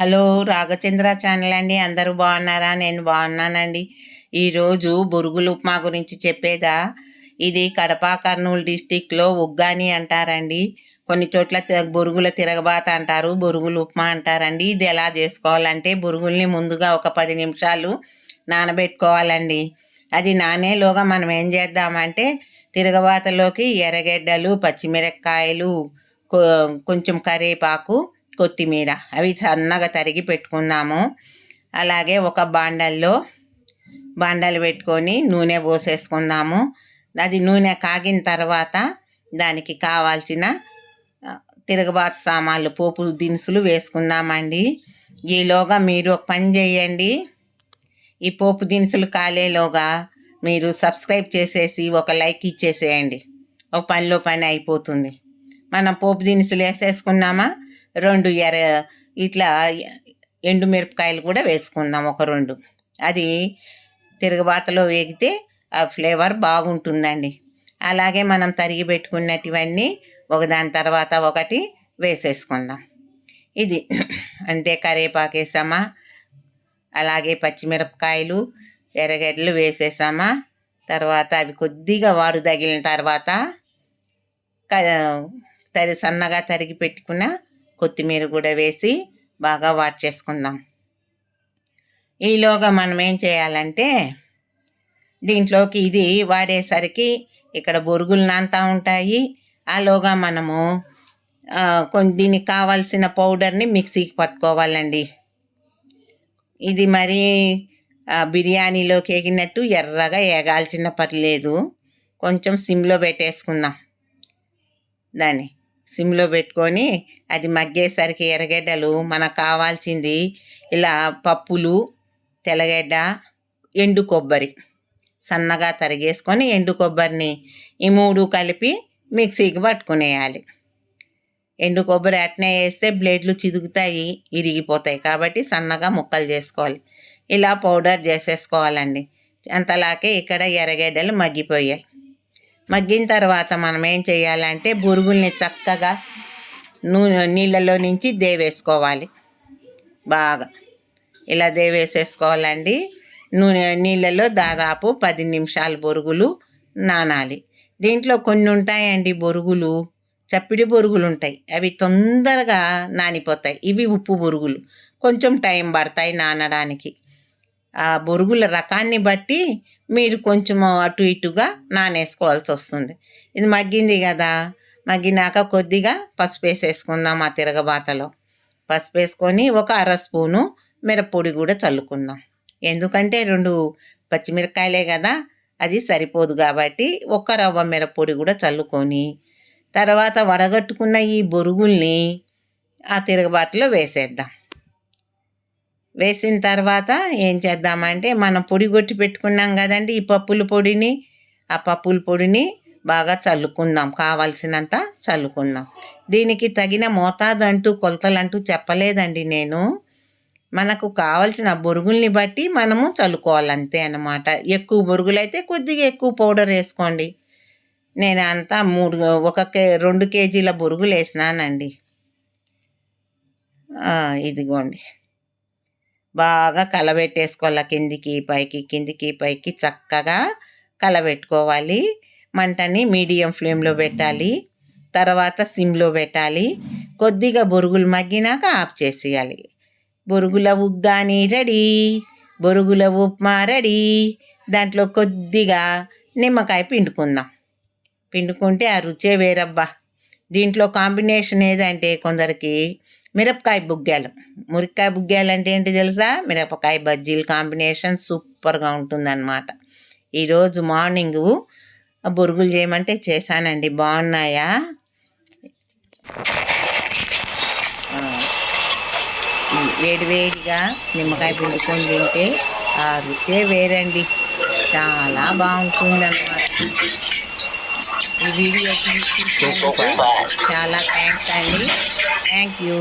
Hello రాఘచంద్ర channel అండి. అందరూ బాగున్నారా? నేను బాగున్నానండి. ఈరోజు బొరుగులు ఉప్మా గురించి చెప్పేదా ఇది కడప కర్నూలు డిస్టిక్లో ఉగ్గాని అంటారండి. కొన్ని చోట్ల బొరుగుల తిరగబాత అంటారు బొరుగులు ఉప్మా అంటారండి. ఇది ఎలా చేసుకోవాలంటే బొరుగుల్ని ముందుగా ఒక పది నిమిషాలు నానబెట్టుకోవాలండి. అది నానేలోగా మనం ఏం చేద్దామంటే తిరగబాతలోకి ఎర్రగడ్డలు పచ్చిమిరపకాయలు కొ- కొంచెం కరివేపాకు కొత్తిమీర. అవి సన్నగా తరిగి పెట్టుకుందాము. అలాగే ఒక బాండల్లో బాండలు పెట్టుకొని నూనె పోసేసుకుందాము. అది నూనె కాగిన తర్వాత దానికి కావాల్సిన ఆ, తిరగబాతు సామాన్లు పోపు దినుసులు వేసుకుందామండి. ఈలోగా మీరు ఒక పని చేయండి. ఈ పోపు దినుసులు కాలేలోగా మీరు సబ్స్క్రైబ్ చేసేసి ఒక లైక్ ఇచ్చేసేయండి. ఒక పనిలో పని అయిపోతుంది. మనం పోపు దినుసులు వేసేసుకున్నామా? రెండు ఎర్ర ఇట్లా ఎండు మిరపకాయలు కూడా వేసుకుందాం ఒక రెండు. అది తిరగబాతలో వేగితే ఆ ఫ్లేవర్ బాగుంటుందండి. అలాగే మనం తరిగి పెట్టుకున్నటివన్నీ ఒకదాని తర్వాత ఒకటి వేసేసుకుందాం. ఇది అంటే కరేపాకు వేసామా? అలాగే పచ్చిమిరపకాయలు ఎర్రగడ్డలు వేసేసామా? తర్వాత అవి కొద్దిగా వాడు తగిలిన తర్వాత క- సన్నగా తరిగి పెట్టుకున్న కొత్తిమీర కూడా వేసి బాగా వాట్ చేసుకుందాం. ఈలోగా మనం ఏం చేయాలంటే దీంట్లోకి ఇది వాడేసరికి ఇక్కడ బొరుగులు నాంతా ఉంటాయి. ఆలోగా మనము ఆ, కొన్ని దీనికి కావాల్సిన పౌడర్ని మిక్సీకి పట్టుకోవాలండి. ఇది మరి బిర్యానీలోకి ఎగినట్టు ఎర్రగా ఏగాల్చిన పర్లేదు కొంచెం సిమ్లో పెట్టేసుకుందాం. దాన్ని. సిమ్లో పెట్టుకొని అది మగ్గేసరికి ఎర్రగడ్డలు మనకు కావాల్సింది ఇలా పప్పులు తెల్లగడ్డ ఎండు కొబ్బరి సన్నగా తరిగేసుకొని ఎండు కొబ్బరిని ఈ మూడు కలిపి మిక్సీకి పట్టుకునేయాలి. ఎండు కొబ్బరి అట్నే వేస్తే బ్లేడ్లు చిదుగుతాయి ఇరిగిపోతాయి కాబట్టి సన్నగా ముక్కలు చేసుకోవాలి. ఇలా పౌడర్ చేసేసుకోవాలండి. అంతలాగే ఇక్కడ ఎర్రగడ్డలు మగ్గిపోయాయి. మగ్గిన తర్వాత మనం ఏం చేయాలంటే బురుగుల్ని చక్కగా నూనె నీళ్ళలో నుంచి దేవేసుకోవాలి. బాగా. ఇలా దేవేసేసుకోవాలండి. నూనె నీళ్ళలో దాదాపు పది నిమిషాలు బొరుగులు నానాలి. దీంట్లో కొన్ని ఉంటాయండి బొరుగులు. చప్పిడి బొరుగులు ఉంటాయి. అవి తొందరగా నానిపోతాయి. ఇవి ఉప్పు బొరుగులు. కొంచెం టైం పడతాయి నానడానికి. ఆ బొరుగుల రకాన్ని బట్టి మీరు కొంచెం అటు ఇటుగా నానేసుకోవాల్సి వస్తుంది. ఇది మగ్గింది కదా మగ్గినాక కొద్దిగా పసుపు వేసేసుకుందాం ఆ తిరగబాతలో. పసుపు వేసుకొని ఒక అర స్పూను మిరప్పొడి కూడా చల్లుకుందాం. ఎందుకంటే రెండు పచ్చిమిరకాయలే కదా అది సరిపోదు కాబట్టి ఒక్క రవ్వ మిరప్పొడి కూడా చల్లుకొని తర్వాత వడగట్టుకున్న ఈ బొరుగుల్ని ఆ తిరగబాతలో వేసేద్దాం. వేసిన తర్వాత ఏం చేద్దామంటే మనం పొడి కొట్టి పెట్టుకున్నాం కదండి ఈ పప్పుల పొడిని ఆ పప్పుల పొడిని బాగా చల్లుకుందాం కావలసినంత చల్లుకుందాం. దీనికి తగిన మోతాదు అంటూ కొలతలంటూ చెప్పలేదండి నేను. మనకు కావలసిన బొరుగుల్ని బట్టి మనము చల్లుకోవాలి అంతే ఎక్కువ బొరుగులైతే కొద్దిగా ఎక్కువ పౌడర్ వేసుకోండి. నేను అంతా మూడు ఒక కే రెండు కేజీల బొరుగులు వేసినానండి ఇదిగోండి. బాగా కలబెట్టేసుకోవాలి కిందికి పైకి కిందికి పైకి చక్కగా కలబెట్టుకోవాలి. మంటని మీడియం ఫ్లేమ్లో పెట్టాలి. తర్వాత సిమ్లో పెట్టాలి. కొద్దిగా బొరుగులు మగ్గినాక ఆఫ్ చేసేయాలి. బొరుగుల ఉగ్గాని రెడీ. బొరుగుల ఉప్మా రెడీ. దాంట్లో కొద్దిగా నిమ్మకాయ పిండుకుందాం. పిండుకుంటే ఆ రుచే వేరబ్బా. దీంట్లో కాంబినేషన్ ఏదంటే కొందరికి మిరపకాయ బుగ్గాలు. మురికాయ బుగ్గాలు అంటే ఏంటి తెలుసా? మిరపకాయ బజ్జీలు కాంబినేషన్ సూపర్గా ఉంటుందన్నమాట. ఈరోజు మార్నింగ్ బొరుగులు చేయమంటే చేశానండి. బాగున్నాయా? వేడివేడిగా వేడి వేడిగా నిమ్మకాయ పిండుకొని తింటే ఆ రుచే వేరండి. చాలా బాగుంటుందన్నమాట. ఈ వీడియో చూసి చాలా థ్యాంక్స్ అండి. Thank you